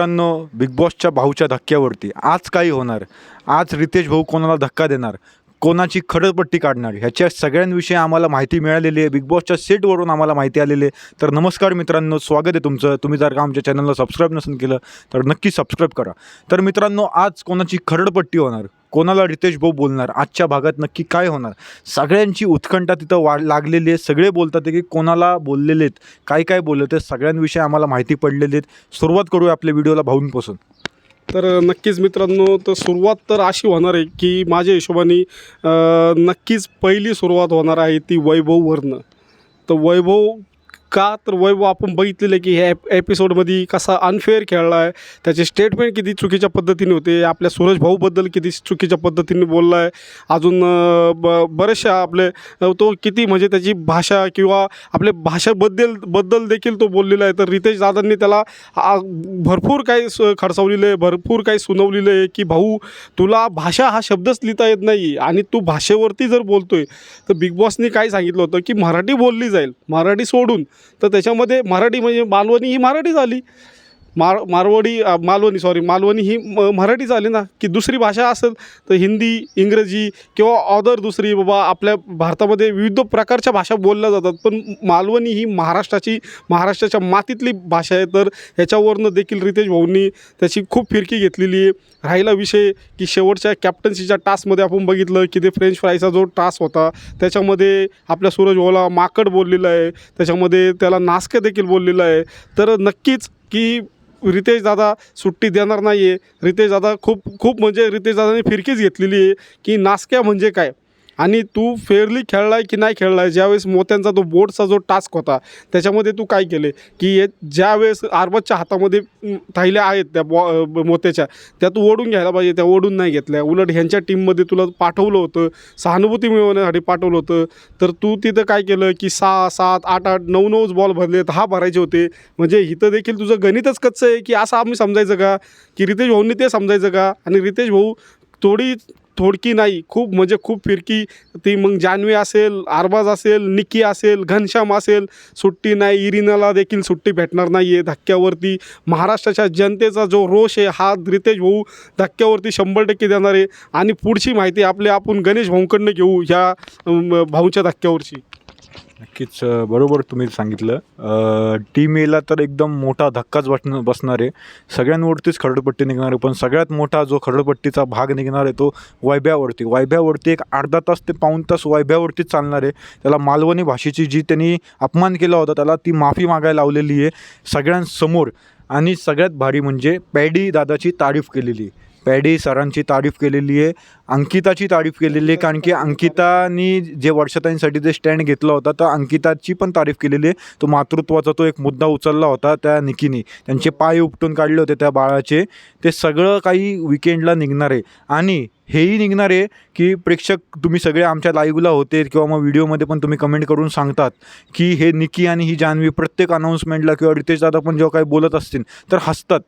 मित्रांनो बिग बॉसच्या भाऊच्या धक्क्यावरती. आज काही होणार. आज रितेश भाऊ कोणाला धक्का देणार? कोणाची खडपट्टी काढणार? ह्याच्या सगळ्यांविषयी आम्हाला माहिती मिळालेली आहे. बिग बॉसच्या सेटवरून आम्हाला माहिती आलेली आहे. तर नमस्कार मित्रांनो स्वागत आहे तुमचं. तुम्ही जर का आमच्या चॅनलला सबस्क्राईब नसेल केलं तर नक्की सबस्क्राईब करा. तर मित्रांनो आज कोणाची खरडपट्टी होणार? कोणाला रितेश भाऊ बोलणार? आजच्या भागात नक्की काय होणार? सगळ्यांची उत्कंठा तिथं वाढ लागलेली आहे. सगळे बोलतात की कोणाला बोललेले आहेत काय काय बोलले ते सगळ्यांविषयी आम्हाला माहिती पडलेली आहेत. सुरुवात करूया आपल्या व्हिडिओला भाऊंपासून. तर नक्कीच मित्रांनो तर सुरुवात तर अशी होणार आहे की माझ्या हिशोबाने नक्कीच पहिली सुरुवात होणार आहे ती वैभववरनं. तर वैभव का तर वैभव आपण बघितलेलं आहे की ह्या एप एपिसोडमध्ये कसा अनफेअर खेळला आहे. त्याचे स्टेटमेंट किती चुकीच्या पद्धतीने होते. आपल्या सूरज भाऊबद्दल किती चुकीच्या पद्धतीने बोलला आहे. अजून ब बरेचशा आपले तो किती म्हणजे त्याची भाषा किंवा आपल्या भाषेबद्दल बद्दल देखील तो बोललेला आहे. तर रितेश दादांनी त्याला भरपूर काही स खडसावलेलं आहे. भरपूर काही सुनावलेलं आहे की भाऊ तुला भाषा हा शब्दच लिहिता येत नाही आणि तू भाषेवरती जर बोलतोय तर बिग बॉसनी काय सांगितलं होतं की मराठी बोलली जाईल. मराठी सोडून तर त्याच्यामध्ये मराठी म्हणजे मालवणी ही मराठी झाली. मार मारवाडी मालवणी सॉरी मालवणी ही म मराठी झाली ना की दुसरी भाषा असेल तर हिंदी इंग्रजी किंवा अदर दुसरी बाबा आपल्या भारतामध्ये विविध प्रकारच्या भाषा बोलल्या जातात. पण मालवणी ही महाराष्ट्राची महाराष्ट्राच्या मातीतली भाषा आहे. तर ह्याच्यावरनं देखील रितेश भाऊंनी त्याची खूप फिरकी घेतलेली आहे. राहिला विषय की शेवटच्या कॅप्टन्सीच्या टास्कमध्ये आपण बघितलं की ते फ्रेंच फ्रायचा जो टास्क होता त्याच्यामध्ये आपल्या सूरज भाऊला माकड बोललेलं आहे. त्याच्यामध्ये त्याला नासके देखील बोललेलं आहे. तर नक्कीच की रितेश दादा सुट्टी देणार नाही आहे रितेश दादा खूप खूप म्हणजे रितेश दादाने फिरकीच घेतलेली आहे की नासक्या म्हणजे काय? आणि तू फेअरली खेळला आहे की नाही खेळलाय ज्यावेळेस मोत्यांचा तो बोर्डचा जो टास्क होता त्याच्यामध्ये तू काय केले? की हे ज्यावेळेस आरबतच्या हातामध्ये थैल्या थायल्या आहेत त्या बॉ मोत्याच्या त्या तू ओढून घ्यायला पाहिजे त्या ओढून नाही घेतल्या. उलट ह्यांच्या टीममध्ये तुला पाठवलं होतं सहानुभूती मिळवण्यासाठी पाठवलं होतं. तर तू तिथं काय केलं की सहा सात आठ आठ नऊ नऊच बॉल भरले दहा भरायचे होते. म्हणजे इथं देखील तुझं गणितच कच्चं आहे की असं आम्ही समजायचं का? की रितेश भाऊंनी ते समजायचं का? आणि रितेश भाऊ थोडी थोडकी नाही खूप म्हणजे खूप फिरकी. ती मग जान्हवी असेल आरबाज असेल निकी असेल घनश्याम असेल सुट्टी नाही इरिनाला देखील सुट्टी भेटणार नाही आहे धक्क्यावरती. महाराष्ट्राच्या जनतेचा जो रोष आहे हा रितेश भाऊ धक्क्यावरती शंभर टक्के देणार आहे. आणि पुढची माहिती आपले आपण गणेश भाऊंकडनं घेऊ ह्या भाऊच्या धक्क्यावरची. नक्कीच बरोबर तुम्ही सांगितलं. टीम एला तर एकदम मोठा धक्काच बसणं बसणार आहे. सगळ्यांवरतीच खरडपट्टी निघणार आहे पण सगळ्यात मोठा जो खरडपट्टीचा भाग निघणार आहे तो वैभ्यावरती वायभ्यावरती एक अर्धा तास ते पाऊण तास वायभ्यावरतीच चालणार आहे. त्याला मालवणी भाषेची जी त्यांनी अपमान केला होता त्याला ती माफी मागायला लावलेली आहे सगळ्यांसमोर. आणि सगळ्यात भारी म्हणजे पॅडी दादाची तारीफ केलेली आहे. पॅडी सरांची तारीफ केलेली आहे अंकिताची तारीफ केलेली आहे कारण की अंकितानी जे वर्षताईंसाठी जे स्टँड घेतला होता तर अंकिताची पण तारीफ केलेली आहे. तो मातृत्वाचा तो एक मुद्दा उचलला होता त्या निकीनी. त्यांचे पाय उपटून काढले होते त्या बाळाचे. ते सगळं काही विकेंडला निघणार आहे. आणि हेही निघणार आहे की प्रेक्षक तुम्ही सगळे आमच्या लाईव्हला होते किंवा मग व्हिडिओमध्ये पण तुम्ही कमेंट करून सांगतात की हे निकी आणि ही जान्हवी प्रत्येक अनाऊन्समेंटला किंवा रितेश दादा पण जेव्हा काही बोलत असतील तर हसतात.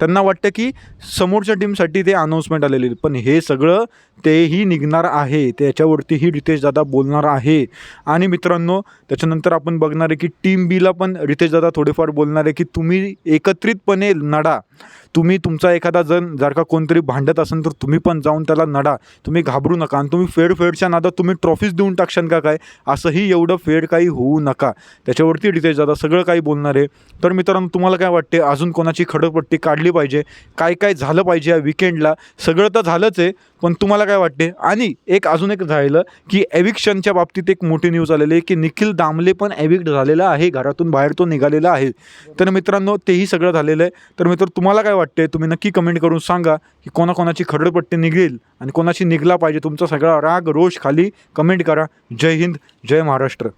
त्यांना वाटतं की समोरच्या टीमसाठी ते अनाऊन्समेंट आलेली पण हे सगळं तेही निघणार आहे. त्याच्यावरतीही रितेश दादा बोलणार आहे. आणि मित्रांनो त्याच्यानंतर आपण बघणार आहे की टीम बीला पण रितेश दादा थोडेफार बोलणार आहे की तुम्ही एकत्रितपणे लढा. तुम्ही तुमचा एखादा जण जर का कोणतरी भांडत असेल तर तुम्ही पण जाऊन त्याला नडा. तुम्ही घाबरू नका आणि तुम्ही फेड फेडच्या नादात तुम्ही ट्रॉफीज देऊन टाकशाल का काय? असंही एवढं फेड काही होऊ नका. त्याच्यावरती डिटेल्स जाता सगळं काही बोलणार आहे. तर मित्रांनो तुम्हाला काय वाटते अजून कोणाची खडपट्टी काढली पाहिजे? काय काय झालं पाहिजे या विकेंडला सगळं तर झालंच आहे. पण तुम्हाला काय वाटते? आणि एक अजून एक झालेलं की एविक्शनच्या बाबतीत एक मोठी न्यूज आलेली आहे की निखिल दामले पण एविक्ट झालेला आहे घरातून बाहेर तो निघालेला आहे. तर मित्रांनो तेही सगळं झालेलं आहे. तर मित्र तुम्हाला काय वाटते तुम्ही नक्की कमेंट करून सांगा की कोणाकोणाची खडपट्टी निघेल आणि कोणाची निघला पाहिजे तुमचा सगळा राग रोष खाली कमेंट करा. जय हिंद जय महाराष्ट्र.